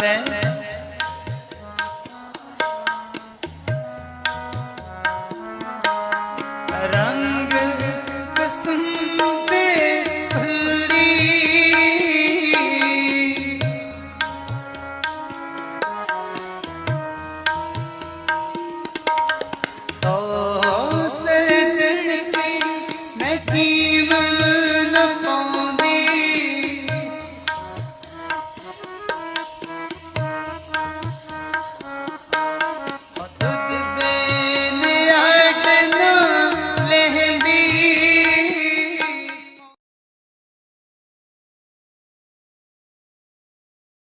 ਬੈਠ ਮੈਂ। ਰੰਗ